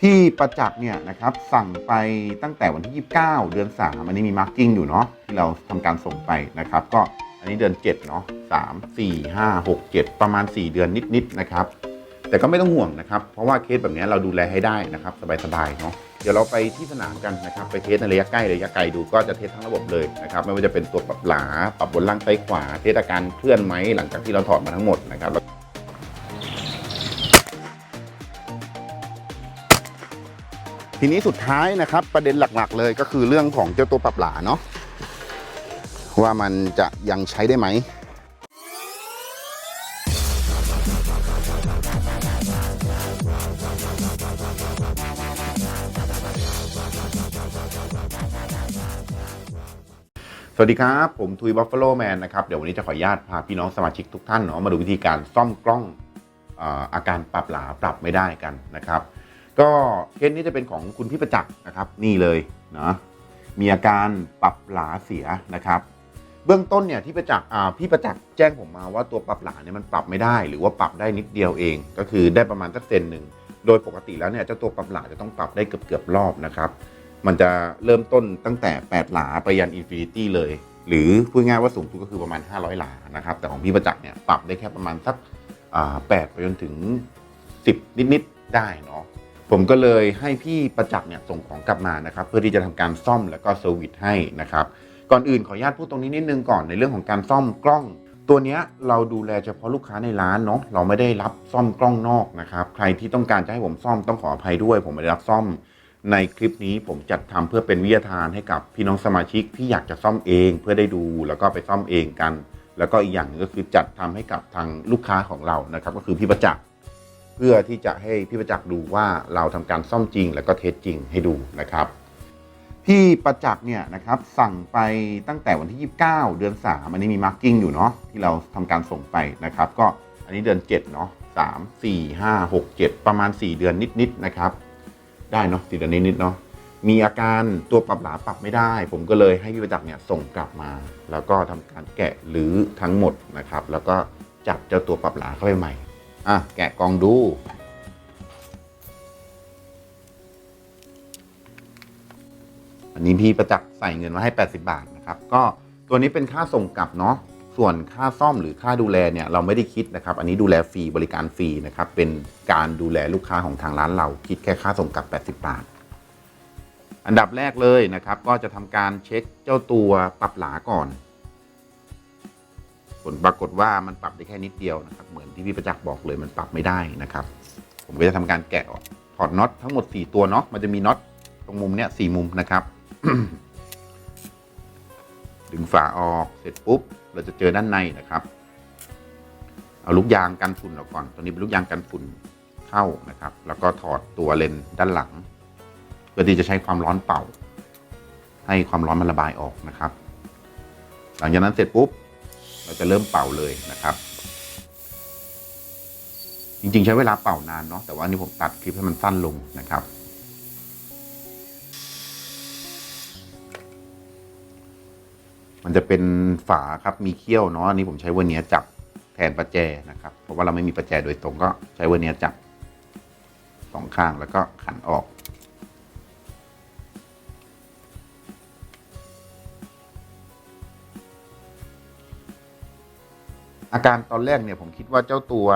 พี่ประจักษ์เนี่ยนะครับสั่งไปตั้งแต่วันที่ 29 เดือน 3 อันนี้มีมาร์กิ้งอยู่เนาะที่เราทำการส่งไปนะครับ ก็อันนี้เดือน 7 เนาะ3 4 5 6 7 ประมาณ 4 เดือนนิดๆนะครับ แต่ก็ไม่ต้องห่วงนะครับ เพราะว่าเคสแบบนี้เราดูแลให้ได้นะครับ สบายๆเนาะเดี๋ยวเราไปที่สนามกันนะครับ ไปเทสในระยะใกล้ระยะไกลดูก็จะเทสทั้งระบบเลยนะครับ ไม่ว่าจะเป็นตัวปรับหลา ปรับบนล่างซ้ายขวา เทสอาการเคลื่อนไหมหลังจากที่เราถอดมาทั้งหมดนะครับ ทีนี้สุดท้ายนะครับประเด็นหลักๆ เลยก็คือเรื่องของเจ้าตัวปรับหลาเนาะว่ามันจะยังใช้ได้ไหมสวัสดีครับ ผมทุยบัฟฟโลแมนนะครับ เดี๋ยววันนี้จะขออนุญาตพาพี่น้องสมาชิกทุกท่านเนาะมาดูวิธีการซ่อมกล้องออาการปรับหลาปรับไม่ได้กันนะครับ ก็เคสนี้จะเป็นของคุณพี่ประจักษ์นะครับ นี่เลยเนาะมีอาการปรับหลาเสียนะครับเบื้องต้นเนี่ยที่ประจักษ์อ่าพี่ประจักษ์แจ้งผมมาว่าตัวปรับหลาเนี่ยมันปรับไม่ได้ หรือว่าปรับได้นิดเดียวเอง ก็คือได้ประมาณสักเซนหนึ่งโดยปกติแล้วเนี่ยเจ้าตัวปรับหลาจะต้องปรับได้เกือบเกือบรอบนะครับมันจะเริ่มต้นตั้งแต่ 8 หลาไปยันอินฟินิตี้เลย หรือพูดง่ายว่าสูงสุดก็คือประมาณ 500 หลานะครับแต่ของพี่ประจักษ์เนี่ยปรับได้แค่ประมาณสักอ่า8ไปจนถึง 10 นิดๆได้เนาะ ผมก็เลยให้พี่ประจักษ์เนี่ยส่งของกลับมานะครับ เพื่อที่จะทำการซ่อมแล้วก็เซอร์วิสให้นะครับ ก่อนอื่นขออนุญาตพูดตรงนี้นิดนึงก่อนในเรื่องของการซ่อมกล้อง ตัวเนี้ยเราดูแลเฉพาะลูกค้าในร้านเนาะเราไม่ได้รับซ่อมกล้องนอกนะครับ ใครที่ต้องการจะให้ผมซ่อมต้องขออภัยด้วย ผมไม่ได้รับซ่อม ในคลิปนี้ผมจัดทำเพื่อเป็นวิทยาทานให้กับพี่น้องสมาชิกที่อยากจะซ่อมเอง เพื่อได้ดูแล้วก็ไปซ่อมเองกัน แล้วก็อีกอย่างหนึงก็คือจัดทำให้กับทางลูกค้าของเรานะครับ ก็คือพี่ประจักษ เพื่อที่จะให้พี่ประจักษ์ดูว่าเราทำการซ่อมจริง แล้วก็เทสจริงให้ดูนะครับ พี่ประจักษ์เนี่ยนะครับสั่งไปตั้งแต่วันที่ 29 เดือน 3 อันนี้มีมาร์กิ้งอยู่เนาะที่เราทำการส่งไปนะครับ ก็อันนี้เดือน 7 เนาะ3 4 5 6 7 ประมาณ 4 เดือนนิดๆนะครับ ได้เนาะสี่เดือนนิดๆเนาะมีอาการตัวปรับหลาปรับไม่ได้ ผมก็เลยให้พี่ประจักษ์เนี่ยส่งกลับมา แล้วก็ทำการแกะหรือทั้งหมดนะครับ แล้วก็จับเจ้าตัวปรับหลาเข้าไปใหม่ อะ แกะกล่องดู อันนี้พี่ประจักษ์ใส่เงินมาให้ 80 บาทนะครับ ก็ตัวนี้เป็นค่าส่งกลับเนาะ ส่วนค่าซ่อมหรือค่าดูแลเนี่ยเราไม่ได้คิดนะครับ อันนี้ดูแลฟรีบริการฟรีนะครับ เป็นการดูแลลูกค้าของทางร้านเราคิดแค่ค่าส่งกลับ 80 บาทอันดับแรกเลยนะครับ ก็จะทำการเช็คเจ้าตัวปรับหลาก่อน ลปรากฏว่ามันปรับได้แค่นิดเดียวนะครับ เหมือนที่พี่ประจักษ์บอกเลยมันปรับไม่ได้นะครับ ผมก็จะทำการแกะออกถอดน็อตทั้งหมด 4 ตัวเนาะมันจะมีน็อตตรงมุมเนี้ยสี่มุมนะครับ ดึงฝาออกเสร็จปุ๊บ เราจะเจอด้านในนะครับ เอาลูกยางกันฝุ่นออกก่อน ตัวนี้เป็นลูกยางกันฝุ่นเข้านะครับ แล้วก็ถอดตัวเลนส์ด้านหลัง เพื่อที่จะใช้ความร้อนเป่า ให้ความร้อนมันระบายออกนะครับ หลังจากนั้นเสร็จปุ๊บ เราจะเริ่มเป่าเลยนะครับ จริงๆ ใช้เวลาเป่านานเนาะแต่ว่าอันนี้ผมตัดคลิปให้มันสั้นลงนะครับ มันจะเป็นฝาครับมีเขี้ยวเนาะอันนี้ผมใช้วอร์เนียจับแทนประแจนะครับ เพราะว่าเราไม่มีประแจโดยตรงก็ใช้วอร์เนียจับสองข้างแล้วก็ขันออก อาการตอนแรกเนี่ยผมคิดว่าเจ้าตัว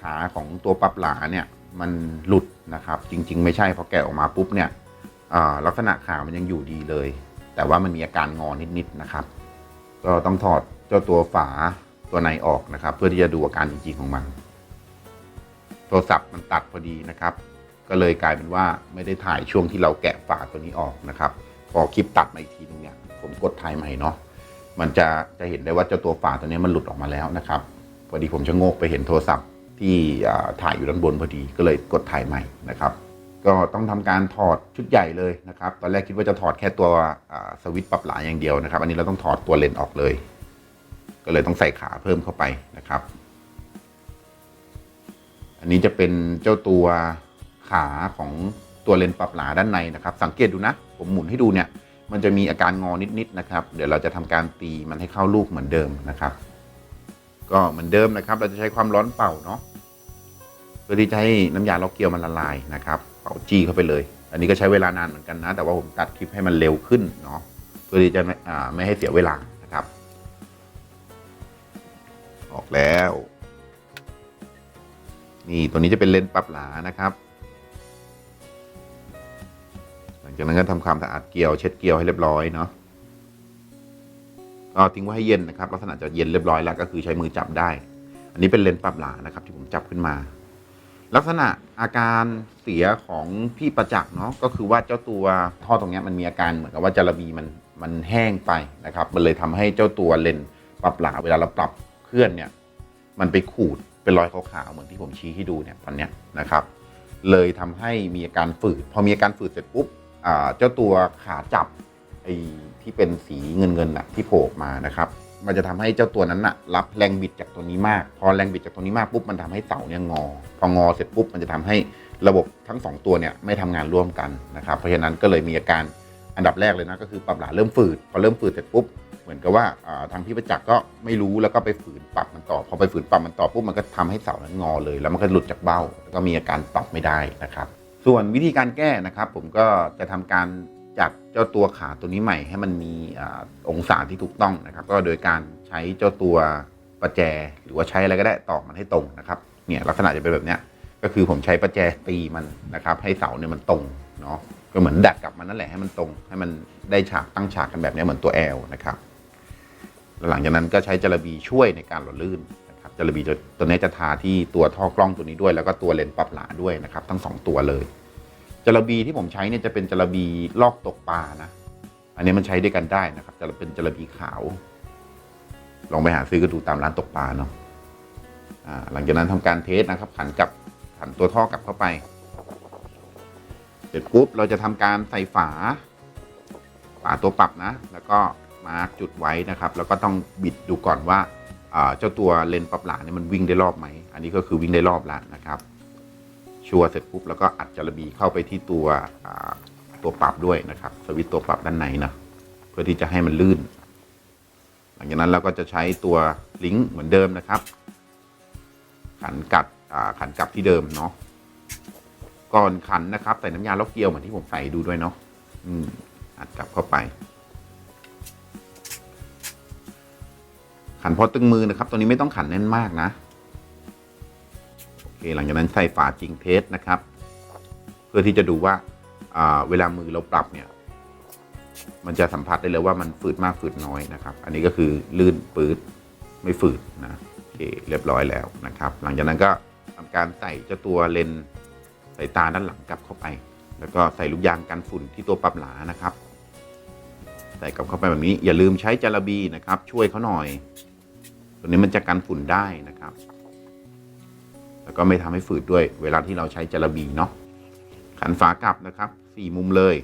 ขาของตัวปรับหลาเนี่ยมันหลุดนะครับ จริง ๆ ไม่ใช่พอแกะออกมาปุ๊บเนี่ยลักษณะขามันยังอยู่ดีเลย แต่ว่ามันมีอาการงอนิดๆนะครับ ก็ต้องถอดเจ้าตัวฝาตัวในออกนะครับ เพื่อที่จะดูอาการจริงๆของมัน โทรศัพท์มันตัดพอดีนะครับ ก็เลยกลายเป็นว่าไม่ได้ถ่ายช่วงที่เราแกะฝาตัวนี้ออกนะครับ พอคลิปตัดมาอีกทีนึงเนี่ยผมกดถ่ายใหม่เนาะ มันจะจะเห็นได้ว่าเจ้าตัวฝาตัวนี้มันหลุดออกมาแล้วนะครับพอดีผมชะโงกไปเห็นโทรศัพท์ที่ถ่ายอยู่ด้านบนพอดีก็เลยกดถ่ายใหม่นะครับก็ต้องทำการถอดชุดใหญ่เลยนะครับตอนแรกคิดว่าจะถอดแค่ตัวสวิตช์ปรับหลายอย่างเดียวนะครับ อันนี้เราต้องถอดตัวเลนออกเลย ก็เลยต้องใส่ขาเพิ่มเข้าไปนะครับ อันนี้จะเป็นเจ้าตัวขาของตัวเลนปรับหลาด้านในนะครับ สังเกตดูนะ ผมหมุนให้ดูเนี่ย มันจะมีอาการงอนิดๆนะครับ เดี๋ยวเราจะทำการตีมันให้เข้าลูกเหมือนเดิมนะครับ ก็เหมือนเดิมนะครับ เราจะใช้ความร้อนเป่าเนาะเพื่อที่จะให้น้ำยาล็อกเกลียวมันละลายนะครับ เป่าจี้เข้าไปเลย อันนี้ก็ใช้เวลานานเหมือนกันนะ แต่ว่าผมตัดคลิปให้มันเร็วขึ้นเนาะเพื่อที่จะไม่ให้เสียเวลานะครับ ออกแล้ว นี่ตัวนี้จะเป็นเลนส์ปรับหลานะครับ จากนั้นก็ทำความสะอาดเกลียวเช็ดเกลียวให้เรียบร้อยเนาะก็ทิ้งไว้ให้เย็นนะครับ ลักษณะจะเย็นเรียบร้อยแล้วก็คือใช้มือจับได้ อันนี้เป็นเลนส์ปรับหลานะครับ ที่ผมจับขึ้นมา ลักษณะอาการเสียของพี่ประจักษ์เนาะก็คือว่าเจ้าตัวท่อตรงนี้มันมีอาการเหมือนกับว่าจระบีมันมันแห้งไปนะครับ มันเลยทำให้เจ้าตัวเลนส์ปรับหลาเวลาเราปรับเคลื่อนเนี่ย มันไปขูดเป็นรอยขาวๆเหมือนที่ผมชี้ให้ดูเนี่ยตอนเนี้ยนะครับ เลยทำให้มีอาการฝืด พอมีอาการฝืดเสร็จปุ๊บ เจ้าตัวขาจับไอ้ที่เป็นสีเงินเงินๆน่ะที่โผล่มานะครับ มันจะทำให้เจ้าตัวนั้นน่ะรับแรงบิดจากตัวนี้มาก พอแรงบิดจากตัวนี้มากปุ๊บมันทำให้เสาเนี่ยงอ พองอเสร็จปุ๊บมันจะทำให้ระบบทั้งสองตัวเนี่ยไม่ทำงานร่วมกันนะครับ เพราะฉะนั้นก็เลยมีอาการอันดับแรกเลยนะก็คือปรับหลาเริ่มฝืดพอเริ่มฝืดเสร็จปุ๊บเหมือนกับว่าทางพี่ประจักษ์ก็ไม่รู้แล้วก็ไปฝืนปรับมันต่อ พอไปฝืนปรับมันต่อปุ๊บมันก็ทำให้เสานั้นงอเลย แล้วมันก็หลุดจากเบ้าแล้วก็มีอาการปรับไม่ได้นะครับ ส่วนวิธีการแก้นะครับ ผมก็จะทำการจัดเจ้าตัวขาตัวนี้ใหม่ให้มันมีอองศาที่ถูกต้องนะครับ ก็โดยการใช้เจ้าตัวประแจ หรือว่าใช้อะไรก็ได้ตอกมันให้ตรงนะครับเนี่ยลักษณะจะเป็นแบบเนี้ยก็คือผมใช้ประแจตีมันนะครับ ให้เสาเนี่ยมันตรงเนาะก็เหมือนดัดกลับมันนั่นแหละให้มันตรง ให้มันได้ฉากตั้งฉากกันแบบนี้เหมือนตัวแอลนะครับหลังจากนั้นก็ใช้จระบีช่วยในการหล่อลื่น จระบีตัวตัวนี้จะทาที่ตัวท่อกล้องตัวนี้ด้วย แล้วก็ตัวเลนส์ปรับหลาด้วยนะครับ ทั้งสองตัวเลยจระบีที่ผมใช้เนี่ยจะเป็นจระบีลอกตกปลานะอันนี้มันใช้ด้วยกันได้นะครับจะเป็นจระบีขาว ลองไปหาซื้อก็ดูตามร้านตกปลาเนาะอ่าหลังจากนั้นทำการเทสนะครับ ขันกับขันตัวท่อกลับเข้าไปเสร็จปุ๊บเราจะทำการใส่ฝา ฝาตัวปรับนะ แล้วก็มาร์กจุดไว้นะครับ แล้วก็ต้องบิดดูก่อนว่า เจ้าตัวเลนปรับหลาเนี่ยมันวิ่งได้รอบไหม อันนี้ก็คือวิ่งได้รอบแล้วนะครับ ชัวร์เสร็จปุ๊บแล้วก็อัดจระบีเข้าไปที่ตัวตัวปรับด้วยนะครับสวิตตัวปรับด้านในนะเพื่อที่จะให้มันลื่น หลังจากนั้นเราก็จะใช้ตัวลิงก์เหมือนเดิมนะครับ ขันกัดขันกลับที่เดิมเนาะก่อนขันนะครับ ใส่น้ำยาล็อกเกลียวเหมือนที่ผมใส่ดูด้วยเนาะอืมอัดกลับเข้าไป ขันพอตึงมือนะครับ ตัวนี้ไม่ต้องขันแน่นมากนะ โอเค หลังจากนั้นใส่ฝาจริงเทสนะครับ เพื่อที่จะดูว่าเวลามือเราปรับเนี่ย มันจะสัมผัสได้เลยว่ามันฝืดมากฝืดน้อยนะครับ อันนี้ก็คือลื่นปืดไม่ฝืดนะโอเคเรียบร้อยแล้วนะครับ หลังจากนั้นก็ทำการใส่เจ้าตัวเลนส์ใส่ตาด้านหลังกลับเข้าไป แล้วก็ใส่ลูกยางกันฝุ่นที่ตัวปรับหลานะครับใส่กลับเข้าไปแบบนี้อย่าลืมใช้จาระบีนะครับ ช่วยเขาหน่อย ตัวนี้มันจะกันฝุ่นได้นะครับ แล้วก็ไม่ทำให้ฝืดด้วย เวลาที่เราใช้จระบีเนาะขันฝากลับนะครับสี่มุมเลย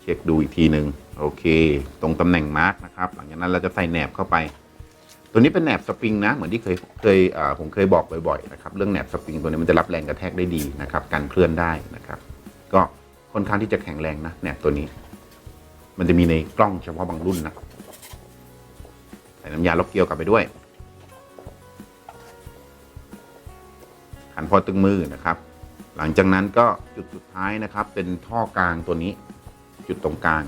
เช็คดูอีกทีหนึ่งโอเค ตรงตำแหน่งมาร์กนะครับ หลังจากนั้นเราจะใส่แหนบเข้าไป ตัวนี้เป็นแหนบสปริงนะ เหมือนที่เคยเคยผมเคยบอกบ่อยๆนะครับ เรื่องแหนบสปริงตัวนี้มันจะรับแรงกระแทกได้ดีนะครับ การเคลื่อนได้นะครับ ก็ค่อนข้างที่จะแข็งแรงนะแหนบตัวนี้ มันจะมีในกล้องเฉพาะบางรุ่นนะ ส่น้ำยาลบเกลียวกลับไปด้วยขันพอตึงมือนะครับ หลังจากนั้นก็จุดสุดท้ายนะครับ เป็นท่อกลางตัวนี้ จุดตรงกลาง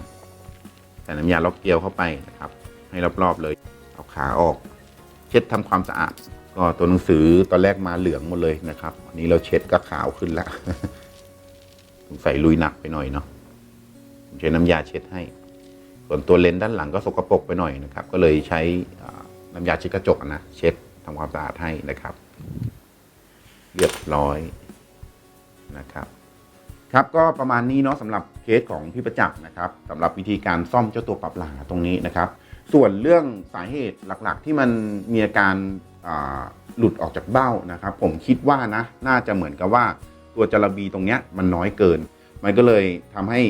ใส่น้ำยาล็อกเกลียวเข้าไปนะครับ ให้รอบๆเลย เอาขาออก เช็ดทำความสะอาด ก็ตัวหนังสือตอนแรกมาเหลืองหมดเลยนะครับอันนี้เราเช็ดก็ขาวขึ้นแล้วสงสัยลุยหนักไปหน่อยเนาะผมใช้น้ำยาเช็ดให้ ส่วนตัวเลนส์ด้านหลังก็สกปรกไปหน่อยนะครับ ก็เลยใช้น้ำยาเช็ดกระจกนะเช็ดทำความสะอาดให้นะครับ เรียบร้อยนะครับครับก็ประมาณนี้เนาะสำหรับเคสของพี่ประจักษ์นะครับสำหรับวิธีการซ่อมเจ้าตัวปรับหลาตรงนี้นะครับ ส่วนเรื่องสาเหตุหลักๆ ที่มันมีอาการาหลุดออกจากเบ้านะครับ ผมคิดว่านะน่าจะเหมือนกับว่าตัวจระบีตรงเนี้ยมันน้อยเกิน มันก็เลยทำให้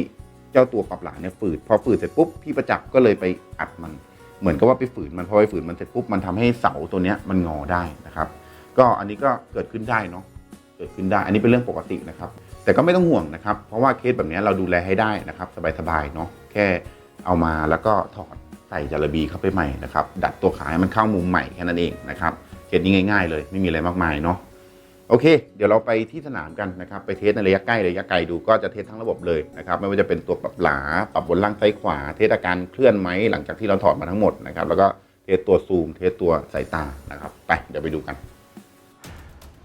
จ้าตัวปรับหลาเนี่ยฝืดพอฝืดเสร็จปุ๊บพี่ประจักษ์ก็เลยไปอัดมัน เหมือนกับว่าไปฝืนมันพอไปฝืนมันเสร็จปุ๊บมันทำให้เสาตัวเนี้ยมันงอได้นะครับ ก็อันนี้ก็เกิดขึ้นได้เนาะเกิดขึ้นได้ อันนี้เป็นเรื่องปกตินะครับ แต่ก็ไม่ต้องห่วงนะครับ เพราะว่าเคสแบบนี้เราดูแลให้ได้นะครับ สบายๆเนาะแค่เอามาแล้วก็ถอดใส่จาระบีเข้าไปใหม่นะครับดัดตัวขาให้มันเข้ามุมใหม่แค่นั้นเองนะครับเคสนี้ง่าย ๆ เลยไม่มีอะไรมากมายเนาะ โอเค เดี๋ยวเราไปที่สนามกันนะครับ ไปเทสในระยะใกล้ระยะไกลดูก็จะเทสทั้งระบบเลยนะครับ ไม่ว่าจะเป็นตัวปรับหลา ปรับบนล่างซ้ายขวา เทสอาการเคลื่อนไหมหลังจากที่เราถอดมาทั้งหมดนะครับ แล้วก็เทสตัวซูม เทสตัวสายตานะครับ ไป เดี๋ยวไปดูกัน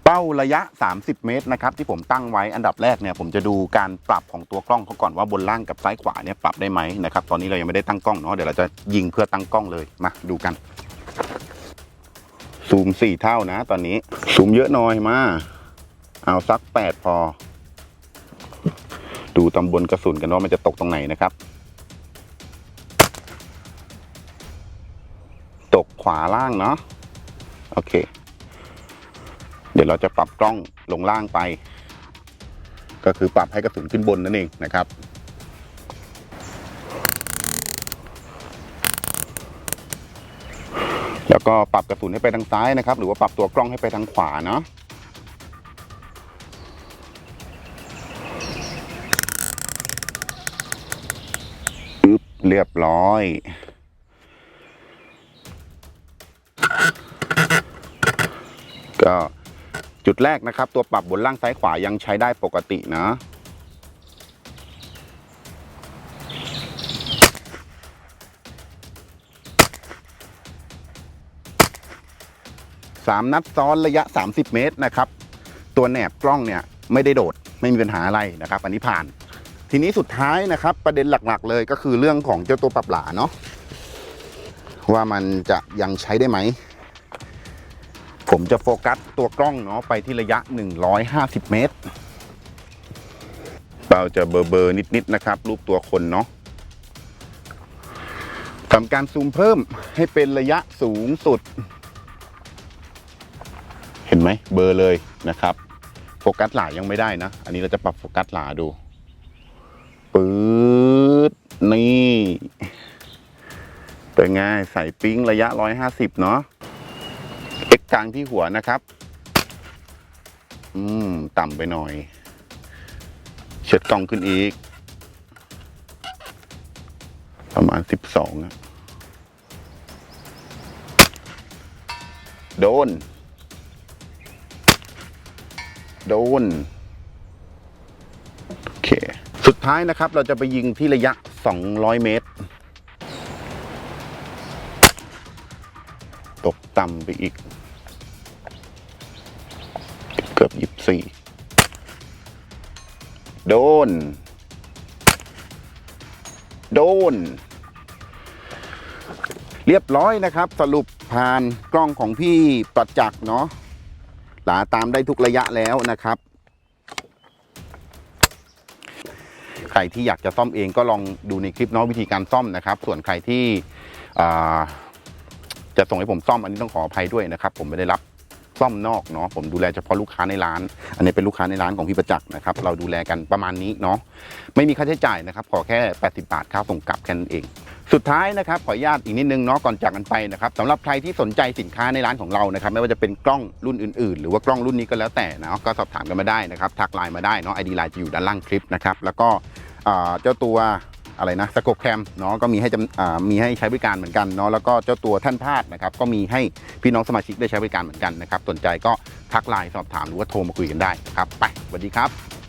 เป้าระยะ 30 เมตรนะครับที่ผมตั้งไว้อันดับแรกเนี่ยผมจะดูการปรับของตัวกล้องเขาก่อนว่าบนล่างกับซ้ายขวาเนี่ยปรับได้ไหมนะครับ ตอนนี้เรายังไม่ได้ตั้งกล้องเนาะ เดี๋ยวเราจะยิงเพื่อตั้งกล้องเลย มาดูกัน ซูมสี่เท่านะตอนนี้ ซูมเยอะน่อยมา เอาสักแปดพอ ดูตำบลกระสุนกันว่ามันจะตกตรงไหนนะครับ ตกขวาล่างเนาะโอเค เดี๋ยวเราจะปรับกล้องลงล่างไป ก็คือปรับให้กระสุนขึ้นบนนั่นเองนะครับ แล้วก็ปรับกระสุนให้ไปทางซ้ายนะครับ หรือว่าปรับตัวกล้องให้ไปทางขวาเนาะอึ๊บเรียบร้อยก็จุดแรกนะครับ ตัวปรับบนล่างซ้ายขวายังใช้ได้ปกตินะ สามนัดซ้อนระยะ 30 เมตรนะครับ ตัวแหนบกล้องเนี่ยไม่ได้โดดไม่มีปัญหาอะไรนะครับ อันนี้ผ่าน ทีนี้สุดท้ายนะครับประเด็นหลักๆ เลยก็คือเรื่องของเจ้าตัวปรับหลาเนาะว่ามันจะยังใช้ได้ไหม ผมจะโฟกัสตัวกล้องเนาะไปที่ระยะ 150 เมตร เราจะเบอร์เบอร์นิดๆนะครับ รูปตัวคนเนาะทำการซูมเพิ่มให้เป็นระยะสูงสุด ไหมเบอร์เลยนะครับโฟกัสหลายังไม่ได้นะ อันนี้เราจะปรับโฟกัสหลาดูปื๊ดนี่เป็นไงใส่ปิ้งระยะ 150 เนาะเอ็กกลางที่หัวนะครับ อืม ต่ำไปหน่อย เช็ดกล้องขึ้นอีก ประมาณ 12อะโดน โดน โอเค สุดท้ายนะครับ เราจะไปยิงที่ระยะ 200 เมตร ตกต่ำไปอีก เกือบยี่สี่โดน โดน เรียบร้อยนะครับ สรุปผ่านกล้องของพี่ประจักษ์เนาะ หลาตามได้ทุกระยะแล้วนะครับ ใครที่อยากจะซ่อมเองก็ลองดูในคลิปเนาะวิธีการซ่อมนะครับ ส่วนใครที่จะส่งให้ผมซ่อมอันนี้ต้องขออภัยด้วยนะครับ ผมไม่ได้รับซ่อมนอกเนาะผมดูแลเฉพาะลูกค้าในร้าน อันนี้เป็นลูกค้าในร้านของพี่ประจักษ์นะครับ เราดูแลกันประมาณนี้เนาะไม่มีค่าใช้จ่ายนะครับ ขอแค่ 80 บาทค่าส่งกลับแค่นั้นเอง สุดท้ายนะครับขออนุญาตอีกนิดนึงเนาะก่อนจากกันไปนะครับสำหรับใครที่สนใจสินค้าในร้านของเรานะครับไม่ว่าจะเป็นกล้องรุ่นอื่นๆ หรือว่ากล้องรุ่นนี้ก็แล้วแต่นะก็สอบถามกันมาได้นะครับทักไลน์มาได้เนาะไอดีไลน์จะอยู่ด้านล่างคลิปนะครับแล้วก็เจ้าตัวอะไรนะสกบแคมเนาะก็มีให้จำมีให้ใช้บริการเหมือนกันเนาะแล้วก็เจ้าตัวท่านพาดนะครับก็มีให้พี่น้องสมาชิกได้ใช้บริการเหมือนกันนะครับสนใจก็ทักไลน์สอบถามหรือว่าโทรมาคุยกันได้นะครับไปสวัสดีครับ